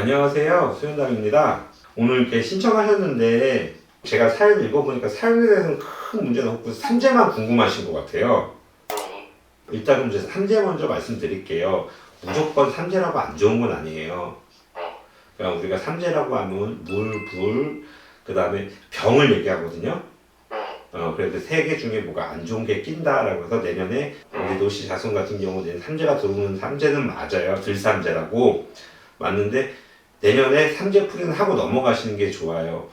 예, 안녕하세요. 수현담입니다. 오늘 이렇게 신청하셨는데 제가 사연을 읽어보니까 사연에 대해서는 큰 문제는 없고 삼재만 궁금하신 것 같아요. 일단 그럼 이제 삼재 먼저 말씀드릴게요. 무조건 삼재라고 안 좋은 건 아니에요. 그냥 우리가 삼재라고 하면 물, 불, 그 다음에 병을 얘기하거든요. 어, 그래도 세 개 중에 뭐가 안 좋은 게 낀다라고 해서 내년에 우리 노시 자손 같은 경우는 삼재가 들어오는 삼재는 맞아요. 들삼재라고. 맞는데 내년에 삼재 풀이는 하고 넘어가시는 게 좋아요.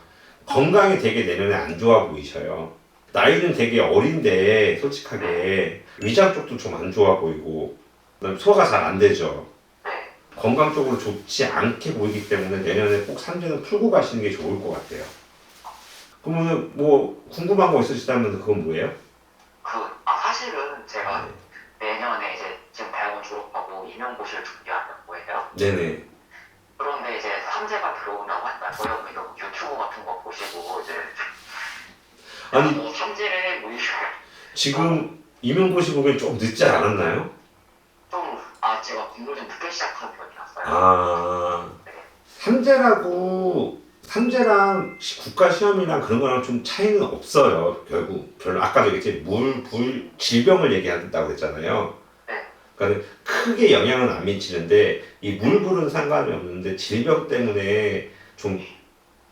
건강이 되게 내년에 안 좋아 보이셔요. 나이는 되게 어린데 솔직하게 위장 쪽도 좀 안 좋아 보이고 소화가 잘 안 되죠. 건강 쪽으로 좋지 않게 보이기 때문에 내년에 꼭 삼재는 풀고 가시는 게 좋을 것 같아요. 그러면 뭐 궁금한 거 있으시다면 그건 뭐예요? 그, 아, 사실은 제가 내년에 이제 지금 대학원 졸업하고 임용고시를 준비하는 거예요. 네네. 삼재가 들어온다고 한다. 저희 어머니도 유튜브 같은 거 보시고 이제 아니 뭐 삼재를 뭐 이렇게 지금 임용고시 보기엔 좀 늦지 않았나요? 좀, 아, 제가 공부를 좀 늦게 시작한 편이었어요. 아 삼재라고 삼재랑 시- 국가 시험이랑 그런 거랑 좀 차이는 없어요. 결국 별로 아까도 얘기했지 물, 불, 질병을 얘기한다고 했잖아요. 그러니까 크게 영향은 안 미치는데 이 물, 불은 상관이 없는데 질병 때문에 좀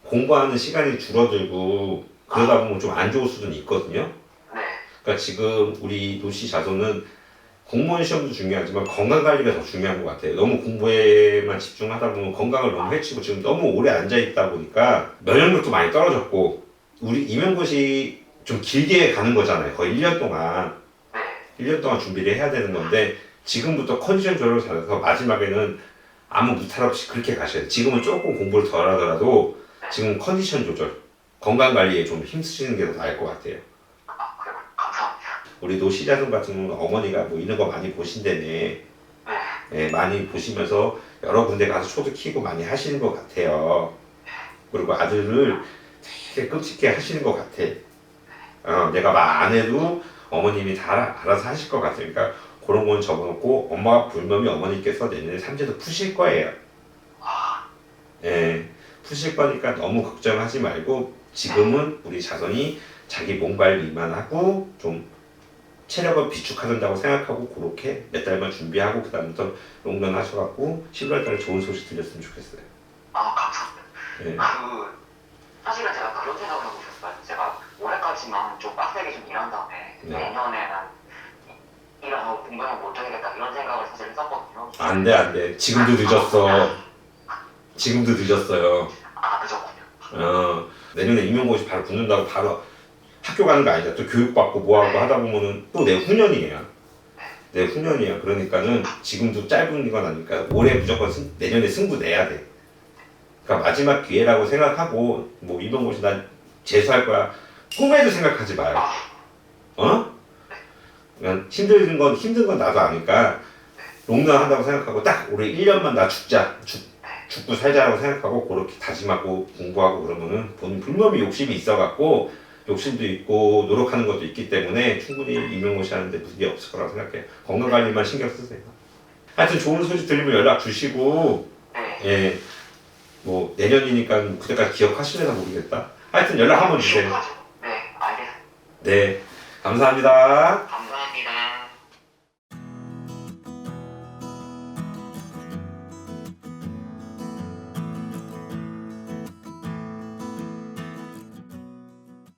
공부하는 시간이 줄어들고 그러다 보면 좀 안 좋을 수는 있거든요. 네. 그러니까 지금 우리 도시 자손은 공무원 시험도 중요하지만 건강 관리가 더 중요한 것 같아요. 너무 공부에만 집중하다 보면 건강을 너무 해치고 지금 너무 오래 앉아 있다 보니까 면역력도 많이 떨어졌고 우리 임용고시 좀 길게 가는 거잖아요. 거의 1년 동안 네. 1년 동안 준비를 해야 되는 건데 지금부터 컨디션 조절을 잘해서 마지막에는 아무 무탈 없이 그렇게 가셔야 돼요. 지금은 조금 공부를 덜 하더라도 지금 컨디션 조절, 건강 관리에 좀 힘쓰시는 게 더 나을 것 같아요. 아. 우리 노시자손 같은 경우는 어머니가 뭐 이런 거 많이 보신다네. 네. 예, 많이 보시면서 여러 군데 가서 초도 키고 많이 하시는 것 같아요. 그리고 아들을 되게 끔찍해 하시는 것 같아. 어, 내가 말 안 해도 어머님이 다 알아- 알아서 하실 것 같으니까 그 런건 접어놓고 엄마가 불면이 어머니께서 내년에 삼재도 푸실 거예요. 아, 예, 푸실 거니까 너무 걱정하지 말고 지금은 우리 자손이 자기 몸 관리만 하고 좀 체력을 비축하는다고 생각하고 그렇게 몇 달만 준비하고 그 다음부터 롱런 하셔갖고 11월 달에 좋은 소식 들렸으면 좋겠어요. 아, 감사합니다. 예. 그, 사실은 제가 그런 생각을 하고 있었어요. 제가 올해까지만 좀 빡세게 좀 일한 다음에 네. 내년에는 일하고 공부는 못하겠다 이런 생각을 사실 했었거든요. 안 돼, 안 돼. 지금도 늦었어. 지금도 늦었어요. 아, 그렇군요. 어, 내년에 임용고시 바로 붙는다고 바로 학교 가는 거 아니다. 또 교육받고 뭐하고 하다 보면은 또 내 후년이에요. 내 후년이야. 그러니까는 지금도 짧은 건 아니까 올해 무조건 승, 내년에 승부 내야 돼. 그러니까 마지막 기회라고 생각하고 뭐 임용고시 난 재수할 거야. 꿈에도 생각하지 마요. 어? 그냥 힘든 건 힘든 건 나도 아니까 롱런 한다고 생각하고 딱 올해 1년만 나 죽자. 죽, 죽고 살자라고 생각하고 그렇게 다짐하고 공부하고 그러면은 본인 분명히 욕심이 있어갖고 욕심도 있고 노력하는 것도 있기 때문에 충분히 임용고시 하는데 문제 없을 거라고 생각해요. 건강 관리만 신경 쓰세요. 하여튼 좋은 소식 들리면 연락 주시고 네. 예. 뭐 내년이니까 그때까지 기억하실래나 모르겠다. 하여튼 연락 한번 주세요. 네, 알겠습니다. 네. 감사합니다.